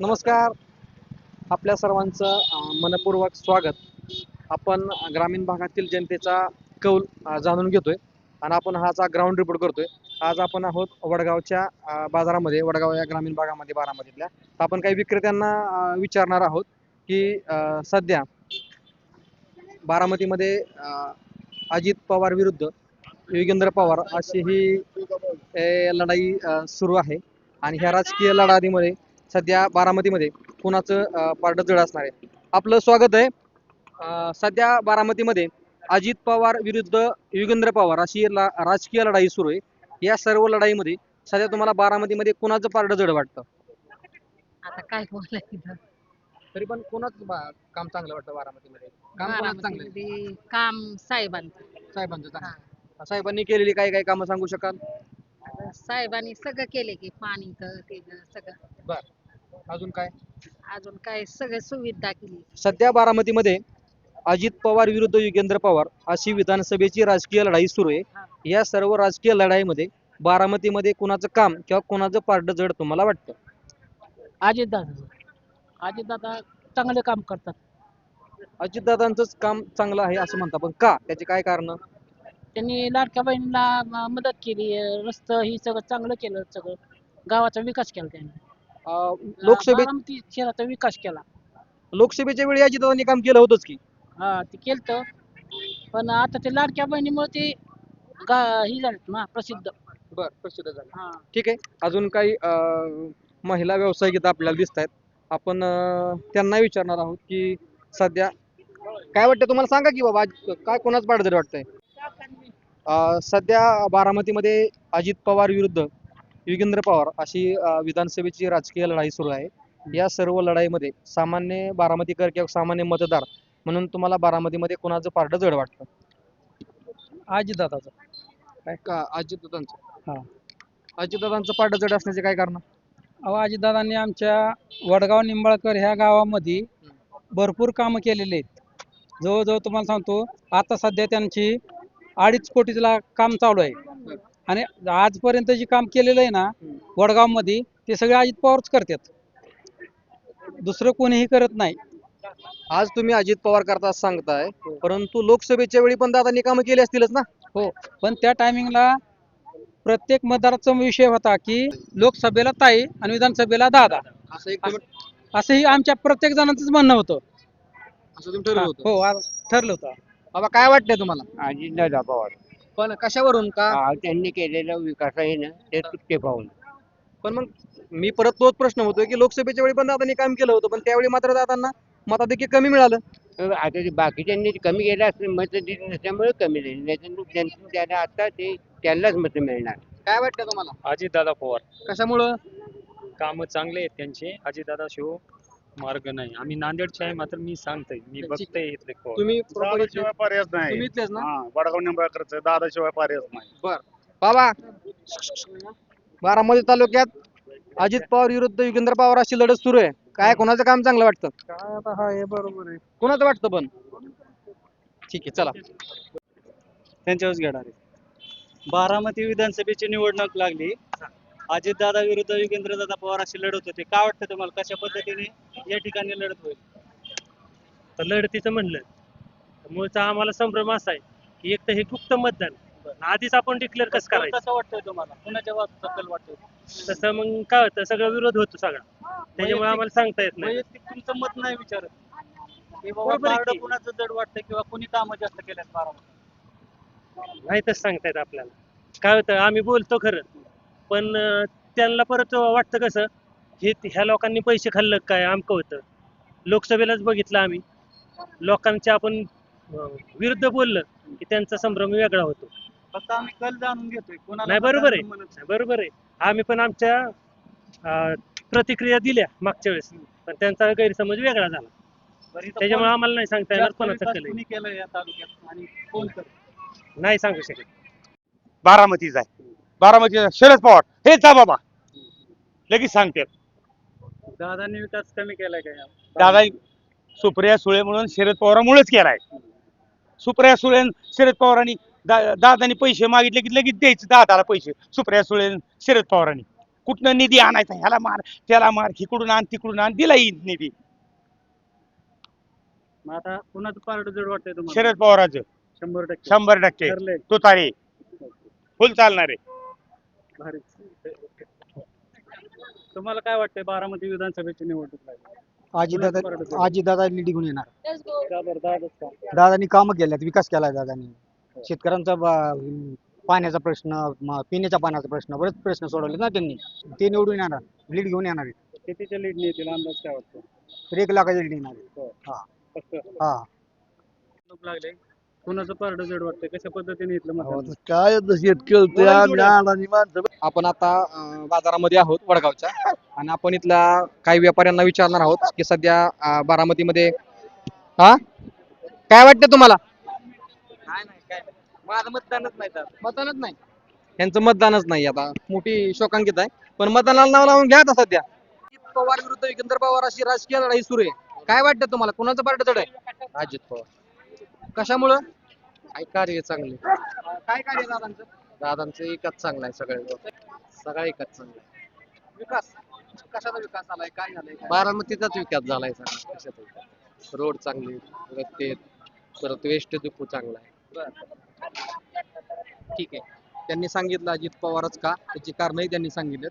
नमस्कार. आपल्या सर्वांचं मनपूर्वक स्वागत. आपण ग्रामीण भागातील जनतेचा कौल जाणून घेतोय आणि आपण हाचा ग्राउंड रिपोर्ट करतोय. आज आपण आहोत वडगावच्या बाजारामध्ये वडगाव या ग्रामीण भागामध्ये बारामतीतल्या. तर आपण काही विक्रेत्यांना विचारणार आहोत की सध्या बारामतीमध्ये अजित पवार विरुद्ध योगेंद्र पवार अशी ही लढाई सुरू आहे. आणि ह्या राजकीय लढाईमध्ये सध्या बारामतीमध्ये कुणाचं पारडं जड असणार आहे. आपलं स्वागत आहे. सध्या बारामतीमध्ये अजित पवार विरुद्ध योगेंद्र पवार अशी ला- राजकीय लढाई सुरू आहे. या सर्व लढाईमध्ये सध्या तुम्हाला बारामतीमध्ये कुणाचं पारडं जड वाटतं? आता काय बोलायचं तरी पण कोणाचं बा- काम चांगलं वाटतं बारामतीमध्ये? काम कोणाचं चांगलं आहे? बारामतीमध्ये काम साहेबांचं. साहेबांचं चांगलं. साहेबांनी केलेली काही काही कामं सांगू शकाल? साहेबांनी सगळं केले की पाणी ते सगळं. बर. अजून काय? अजून काय? सगळं सुविधा केली. सध्या बारामतीमध्ये अजित पवार विरुद्ध युगेंद्र पवार अशी विधानसभेची राजकीय लढाई सुरू आहे. या सर्व राजकीय लढाईमध्ये बारामतीमध्ये कुणाचं काम किंवा कुणाचं पारडं जड तुम्हाला वाटतं? अजितदादा. अजितदादा चांगले काम करतात. अजितदादांचंच काम चांगलं आहे असं म्हणता पण का? त्याचे काय कारण? त्यांनी लाडक्या बहिणीला मदत केली. रस्तं ही सगळं चांगलं केलं सगळं. गावाचा विकास केला त्यांनी. लोकसभे बारामती शहराचा विकास केला. लोकसभेच्या वेळी अजितदादांनी काम केलं होतंच की. हा ते केलं पण आता ते लाडक्या बहिणीमुळे ते गा ही झालेत ना प्रसिद्ध. बर प्रसिद्ध झालं हा. ठीक आहे. अजून काही अं, महिला व्यावसायिक इथं आपल्याला दिसत आहेत आपण अं, त्यांना विचारणार आहोत की सध्या काय वाटतं तुम्हाला? सांगा की बाबा आज काय कोणाच जड वाटतंय? अं, सध्या बारामतीमध्ये अजित पवार विरुद्ध योगेंद्र पवार अशी अं, विधानसभेची राजकीय लढाई सुरू आहे. या सर्व लढाईमध्ये सामान्य बारामतीकर किंवा सामान्य मतदार म्हणून तुम्हाला बारामतीमध्ये कोणाचं पारडं जड वाटतं? अजितदादाचा काय का अजितदादांचं हा. अजितदादांचं पारडं जड असण्याचे काय कारण? अहो अजितदादांनी आमच्या वडगाव निंबाळकर ह्या गावामध्ये भरपूर कामं केलेले आहेत. जवळजवळ तुम्हाला सांगतो आता सध्या त्यांची अडीच कोटीला काम चालू आहे. आणि आजपर्यंत जे काम केलेलं आहे ना वडगावमध्ये ते सगळे अजित पवारच करतात. दुसरं कोणीही करत नाही. आज तुम्ही अजित पवार करता असं सांगताय परंतु लोकसभेच्या वेळी पण दादांनी कामं केली असतीलच ना? हो पण त्या टायमिंगला प्रत्येक मतदाराचा विषय होता की लोकसभेला ताई आणि विधानसभेला दादा. असं एक तुम्ही- असंही आमच्या प्रत्येक जणांचंच म्हणणं होतं. असं तुम्ही ठरवलं होतं? हो आ- ठरलं होतं. बाबा काय वाटतंय तुम्हाला? अजितदादा पवार. पण कशावरून का? हा, त्यांनी केलेलं विकास आहे ना ते ते पाहून. पण मग मी परत तोच प्रश्न होतोय की लोकसभेच्या वेळी पण दादांनी काम केलं होतं पण त्यावेळी मात्र दादांना मताधिक्य कमी मिळालं. तर आता ते बाकीच्यांनी कमी केलं असलं मत दिली नसल्यामुळे कमी झाली. नाही त्याला आता ते त्यांनाच मत मिळणार. काय वाटतं तुम्हाला? अजितदादा पवार. कशामुळं? काम चांगले आहेत त्यांचे. अजितदादा शिव मार्ग नाही. आम्ही नांदेडचे आहे मात्र मी सांगतोय मी बघतोय इथले. तुम्ही proper इथले- दादाशिवाय पर्यायच नाही. तुम्ही इथलेच ना? हा वडगाव निंबाळकरचं दादाशिवाय पर्यायच नाही. बाबा बारामती तालुक्यात अजित पवार विरुद्ध युगेंद्र पवार अशी लढत सुरू आहे. काय कोणाचं काम चांगलं वाटतं? काय आता हा हे बरोबर आहे. कोणाचं वाटतं पण? ठीक आहे चला. त्यांच्यावरच घेणार आहे. बारामती विधानसभेची निवडणूक लागली. अजितदादा विरुद्ध योगेंद्रदादा पवार अशी लढत होते. काय वाटतं तुम्हाला? कशा पद्धतीने या ठिकाणी लढत होईल? तर लढतीचं म्हणलं तर मूळचा आम्हाला संभ्रम असा आहे की एक तर हे गुप्त मतदान. आधीच आपण डिक्लेअर कसं करायचं? कसं वाटतंय तुम्हाला? कुणाच्या बाजूचा कल वाटतोय? तसं मग काय होतं? सगळा विरोध होतो सगळा. त्याच्यामुळे आम्हाला सांगता येत नाही. वैयक्तिक तुमचं मत नाही विचारत. की बाबा बरोबर आहे बारडं की. कुणाचं जड किंवा कुणी कामं जास्त केल्यात बारामती माहीतच सांगता येत आपल्याला. काय होतं? आम्ही बोलतो खरं. पण त्यांना परत वाटतं कसं हे ह्या लोकांनी पैसे खाल्लं काय आमकं होतं. लोकसभेलाच बघितलं आम्ही. लोकांच्या आपण विरुद्ध बोललं की त्यांचा संभ्रम वेगळा होतो. फक्त आम्ही कल जाणून घेतोय. कोणाला नाही बरोबर आहे. नाही, बरोबर आहे. आम्ही पण आमच्या अं, प्रतिक्रिया दिल्या मागच्या वेळेस. पण त्यांचा गैरसमज वेगळा झाला. बरं, इथं त्याच्यामुळे कोण- आम्हाला नाही सांगता येणार जास्त कोणाचं विकास केलंय कुणी केलंय या तालुक्यात आणि कोण करत नाही सांगू शकत. बारामतीच आहे. बारामतीचा शरद पवार. हेच आहे बाबा. लगेच सांगते. दादांनी विकास कमी केलाय का दादा सुप्रिया सुळे म्हणून शरद पवारामुळेच केलाय. सुप्रिया सुळे शरद पवारांनी दादानी पैसे मागितले की लगेच द्यायचे दादाला पैसे. सुप्रिया सुळे शरद पवारांनी. कुठनं निधी आणायचा? ह्याला मार त्याला मार. इकडून आण तिकडून आण. दिला येईल निधी. मग आता कुणाचं पारड जड वाटतंय तुम्हाला? शरद पवाराचं. शंभर टक्के. शंभर टक्के. ठरलंय. तो तारे फुल चालणार आहे. तुम्हाला काय वाटतंय बारामती विधानसभेची निवडणूक लागली? आजीदादा कोणाचं? आजीदादा येणार. का बरं दादाच का दादानी कामं केल्यात विकास केलाय दादानी. शेतकऱ्यांचा बा- पाण्याचा प्रश्न म- पिण्याच्या पाण्याचा प्रश्न बरेच प्रश्न सोडवले ना त्यांनी. ते निवडून येणार लीड घेऊन येणार आहेत. कितीच्या लीडने येतील अंदाज काय वाटतो? तर एक लाखाच्या लीड येणार. फक्त. हा. निवडणूक लागले. कुणाचं पारड जड वाटतंय? कशा पद्धतीने इथलं मतदान काय शेतकरी आपण आता अं, बाजारामध्ये आहोत वडगावच्या. आणि आपण इथल्या काही व्यापाऱ्यांना विचारणार आहोत की सध्या अं, बारामतीमध्ये हा? काय वाटतं तुम्हाला? माझं मतदानच नाही तर. मतदानच नाही? यांचं मतदानच नाही आता. मोठी शोकांकित आहे. पण मतदानाला नाव लावून घ्या आता सध्या. पवार विरुद्ध विकेंद्र पवार अशी राजकीय लढाई सुरू आहे. काय वाटतं तुम्हाला? कोणाचं पार्ट चढ आहे? अजित पवार. कशामुळं? काय कार्य चांगले? काय कार्य दादांचं? दादांचं एकच चांगलं आहे सगळ्या सगळा एकच चांगला आहे. विकास. कशाचा विकास झालाय? काय झालाय? काय? बारामतीचाच विकास झालाय सगळा. कशाचा विकास? रोड चांगले रस्ते परत वेस्ट डिपो चांगला आहे. ठीक आहे. त्यांनी सांगितलं अजित पवारच का? त्याची कारणही त्यांनी सांगितलेत.